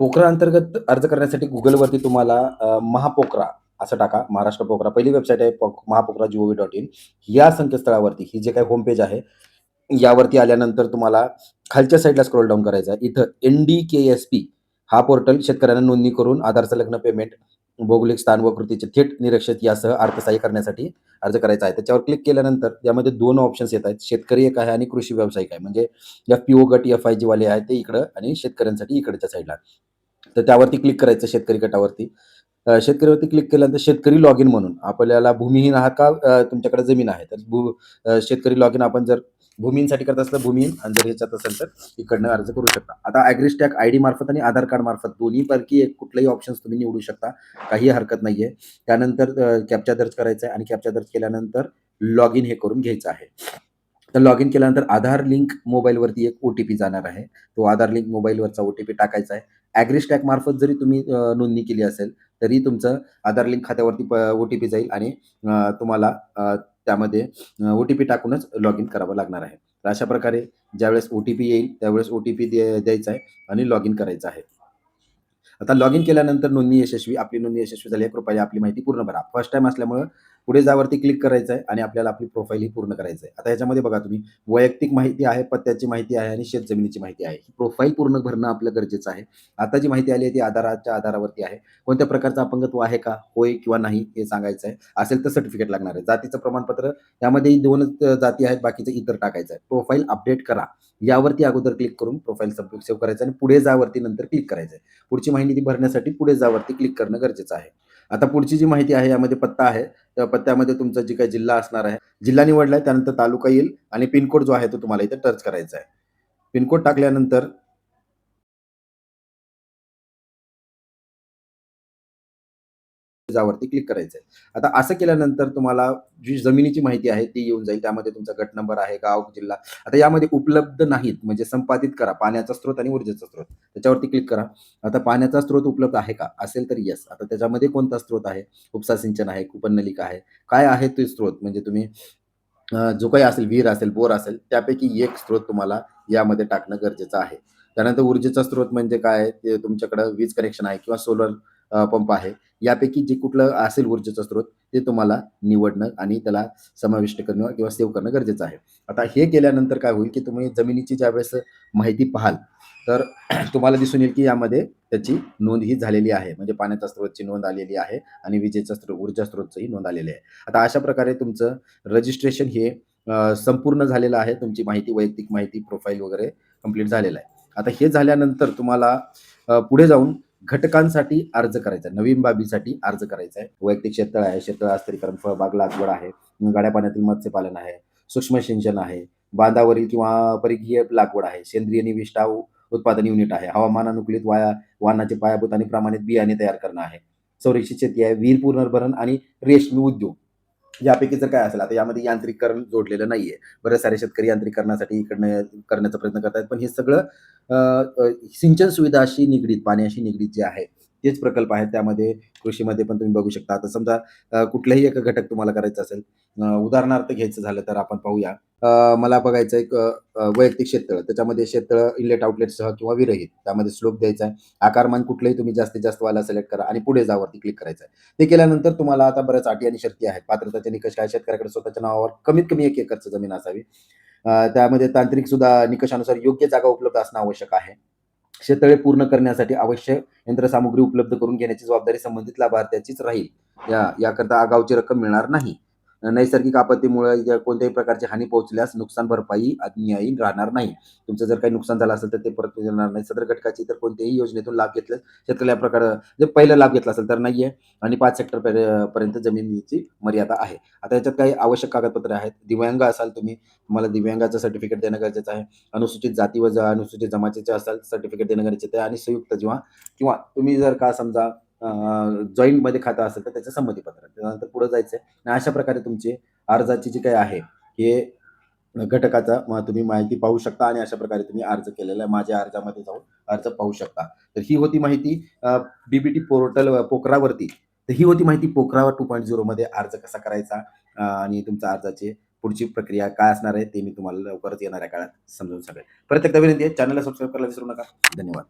पोकरा अंतर्गत अर्ज करण्यासाठी गुगलवरती तुम्हाला महापोकरा असं टाका महाराष्ट्र पोकरा. पहिली वेबसाईट आहे महापोकरा जी डॉट इन. या संकेतस्थळावरती ही जे काही होम पेज आहे यावरती आल्यानंतर तुम्हाला खालच्या साईडला स्क्रोल डाऊन करायचा आहे. इथं N D K S P हा पोर्टल शेतकऱ्यांना नोंदणी करून आधार संलग्न पेमेंट भौगोलिक स्थान व कृतीचे थेट निरीक्षित यासह अर्थसहाय्य करण्यासाठी अर्ज करायचा आहे. त्याच्यावर क्लिक केल्यानंतर यामध्ये दोन ऑप्शन्स येत आहेत. शेतकरी एक आहे आणि कृषी व्यावसायिक आहे. म्हणजे एफ पी ओ गट एफ आय जी वाले आहेत ते इकडं आणि शेतकऱ्यांसाठी इकडच्या साईडला तर त्यावरती क्लिक करायचं शेतकरी गटावरती. शेतकरीवरती क्लिक केल्यानंतर शेतकरी लॉग इन म्हणून आपल्याला भूमिहीन आहात का? तुमच्याकडे जमीन आहे. तर भू शेतकरी लॉग इन आपण जर भूमींसाठी करत असलं भूमीन आणि जर ह्याच्यात असेल तर इकडनं अर्ज करू शकता. आता ॲग्रिस्टॅक आय डी मार्फत आणि आधार कार्ड मार्फत दोन्हीपैकी एक कुठलाही ऑप्शन्स तुम्ही निवडू शकता. काही हरकत नाहीये. त्यानंतर कॅप्चा दर्ज करायचा आहे आणि कॅप्चा दर्ज केल्यानंतर लॉग इन हे करून घ्यायचं आहे. तर लॉग इन केल्यानंतर आधार लिंक मोबाईलवरती एक ओ टी पी जाणार आहे. तो आधार लिंक मोबाईलवरचा ओ टी पी टाकायचा आहे. ॲग्रीस्टॅक मार्फत जरी तुम्ही नोंदणी केली असेल तरी तुमचं आधार लिंक खात्यावरती ओ टी पी जाईल आणि तुम्हाला त्यामध्ये ओ टी पी टाकूनच लॉग इन करावं लागणार आहे. तर अशा प्रकारे ज्यावेळेस ओ टी पी येईल त्यावेळेस ओ टी पी द्यायचा आहे आणि लॉग इन करायचं आहे. आता लॉग इन केल्यानंतर नोंदणी यशस्वी आपली नोंदणी यशस्वी झाली आहे. कृपया आपली माहिती पूर्ण भरा. फर्स्ट टाइम असल्यामुळं पुढे जावरती क्लिक करायचं आहे आणि आपल्याला आपली प्रोफाईल ही पूर्ण करायचं आहे आता ह्याच्यामध्ये बघा तुम्ही वैयक्तिक माहिती आहे पत्त्याची माहिती आहे आणि शेत जमिनीची माहिती आहे. ही प्रोफाईल पूर्ण भरणं आपलं गरजेचं आहे. आता जी माहिती आली आहे ती आधाराच्या आधारावरती आहे. कोणत्या प्रकारचं अपंगत्व आहे का? होय किंवा नाही हे सांगायचं आहे असेल तर सर्टिफिकेट लागणार आहे. जातीचं प्रमाणपत्र त्यामध्ये दोनच जाती आहेत बाकीचं इतर टाकायचं आहे प्रोफाईल अपडेट करा. यावरती अगोदर क्लिक करून प्रोफाईल सेव्ह करायचं आणि पुढे जावरती नंतर क्लिक करायचं आहे पुढची माहिती भरण्यासाठी पुढे जावरती क्लिक करणं गरजेचं आहे. आता पुढची जी माहिती आहे यामध्ये पत्ता आहे. त्या पत्त्यामध्ये तुमचा जी काही जिल्हा असणार आहे जिल्हा निवडला आहे त्यानंतर तालुका येईल आणि पिनकोड जो आहे तो तुम्हाला इथे टच करायचा आहे. पिनकोड टाकल्यानंतर जावरती क्लिक करायचं आहे आता असं केल्यानंतर तुम्हाला जी जमिनीची माहिती आहे ती येऊन जाईल. त्यामध्ये तुमचा गट नंबर आहे गाव जिल्हा. आता यामध्ये उपलब्ध नाहीत. म्हणजे संपादित करा. पाण्याचा स्रोत आणि ऊर्जेचा स्रोत. त्याच्यावरती क्लिक करा. आता पाण्याचा स्रोत उपलब्ध आहे का? असेल तर येस आता त्याच्यामध्ये कोणता स्रोत आहे? उपसा सिंचन आहे कुपननलिका आहे. काय आहे ते स्रोत? म्हणजे तुम्ही जो काही असेल विहीर असेल बोर असेल त्यापैकी एक स्रोत तुम्हाला यामध्ये टाकणं गरजेचं आहे. त्यानंतर ऊर्जेचा स्रोत म्हणजे काय? ते तुमच्याकडं वीज कनेक्शन आहे किंवा सोलर पंप आहे. यापैकी जे कुठलं असेल ऊर्जेचा स्रोत ते तुम्हाला निवडणं आणि त्याला समाविष्ट करणं किंवा सेव्ह करणं गरजेचं आहे. आता हे केल्यानंतर काय होईल की तुम्ही जमिनीची ज्यावेळेस माहिती पाहाल तर तुम्हाला दिसून येईल की यामध्ये त्याची नोंद ही झालेली आहे. म्हणजे पाण्याच्या स्रोतची नोंद आलेली आहे आणि विजेचा स्रोत ऊर्जा स्रोतचंही नोंद आलेली आहे. आता अशा प्रकारे तुमचं रजिस्ट्रेशन हे संपूर्ण झालेलं आहे. तुमची माहिती वैयक्तिक माहिती प्रोफाईल वगैरे कंप्लीट झालेलं आहे. आता हे झाल्यानंतर तुम्हाला पुढे जाऊन घटकांसाठी अर्ज करायचा आहे. नवीन बाबीसाठी अर्ज करायचा आहे. वैयक्तिक शेततळ आहे. शेततळ अस्थिरीकरण फळबाग लागवड आहे. गाड्या पाण्यातील मत्स्यपालन आहे. सूक्ष्म सिंचन आहे. बांधावरील किंवा परिघीय लागवड आहे. सेंद्रिय निविष्ठा उत्पादन युनिट आहे. हवामान अनुकूलित वाया वाहनाचे पायाभूत आणि प्रमाणित बियाणे तयार करणं आहे. संरक्षित शेती आहे. वीर पुनर्भरण आणि रेशमी उद्योग. यापैकी जर काय असेल आता यामध्ये यांत्रिकरण जोडलेलं नाहीये. बरेच सारे शेतकरी यांत्रिकरणासाठी इकडनं करण्याचा प्रयत्न करतात पण हे सगळं सिंचन सुविधाशी निगडीत पाण्याशी निगडीत जे आहे तेच प्रकल्प आहेत. त्यामध्ये कृषीमध्ये पण तुम्ही बघू शकता. आता समजा कुठलाही एक घटक तुम्हाला करायचा असेल उदाहरणार्थ घ्यायचं झालं तर आपण पाहूया. मला बघायचं एक वैयक्तिक शेततळ त्याच्यामध्ये शेततळ इनलेट आउटलेटसह किंवा विरहित त्यामध्ये स्लोप द्यायचा आहे. आकारमान कुठलंही तुम्ही जास्तीत जास्त वाला सिलेक्ट करा आणि पुढे जावरती क्लिक करायचं आहे. ते केल्यानंतर तुम्हाला आता बऱ्याच अटी आणि शर्ती आहेत. पात्रताचे निकष काय शेतकऱ्याकडे स्वतःच्या नावावर कमीत कमी एक एकरचं जमीन असावी. त्यामध्ये तांत्रिक सुद्धा निकषानुसार योग्य जागा उपलब्ध असणं आवश्यक आहे. शेततळे पूर्ण करण्यासाठी आवश्यक यंत्रसामुग्री उपलब्ध करून घेण्याची जबाबदारी संबंधित लाभार्थ्याचीच राहील. या याकरता आगाऊची रक्कम मिळणार नाही. नैसर्गिक आपत्तीमुळे कोणत्याही प्रकारची हानी पोहोचल्यास नुकसान भरपाई अन्यायी राहणार नाही. तुमचं जर काही नुकसान झालं असेल तर ते परत येणार नाही. सदर घटकाची तर कोणत्याही योजनेतून लाभ घेतल्यास शेतकऱ्याला या प्रकार जे पहिला लाभ घेतला असेल तर नाहीये. आणि पाच हेक्टर पर्यंत जमिनीची मर्यादा आहे. आता याच्यात काही आवश्यक कागदपत्रे आहेत. दिव्यांग असाल तुम्ही तुम्हाला दिव्यांगाचं सर्टिफिकेट देणं गरजेचं आहे. अनुसूचित जाती व अनुसूचित जमातीचे असाल सर्टिफिकेट देणं गरजेचं आहे. आणि संयुक्त जेव्हा किंवा तुम्ही जर का समजा जॉईंटमध्ये खातं असेल तर त्याचं संमतीपत्र. त्यानंतर पुढे जायचं आहे आणि अशा प्रकारे तुमची अर्जाची जी काही आहे हे घटकाचा तुम्ही माहिती पाहू शकता आणि अशा प्रकारे तुम्ही अर्ज केलेला आहे. माझ्या अर्जामध्ये जाऊन अर्ज पाहू शकता. तर ही होती माहिती बीबीटी पोर्टल पोखरावरती. तर ही होती माहिती पोखरावर टू पॉईंट झिरोमध्ये अर्ज कसा करायचा आणि तुमच्या अर्जाची पुढची प्रक्रिया काय असणार आहे ते मी तुम्हाला लवकरच येणाऱ्या काळात समजून सांगेल परत एकदा विनंती आहे चॅनलला सबस्क्राईब करायला विसरू नका. धन्यवाद.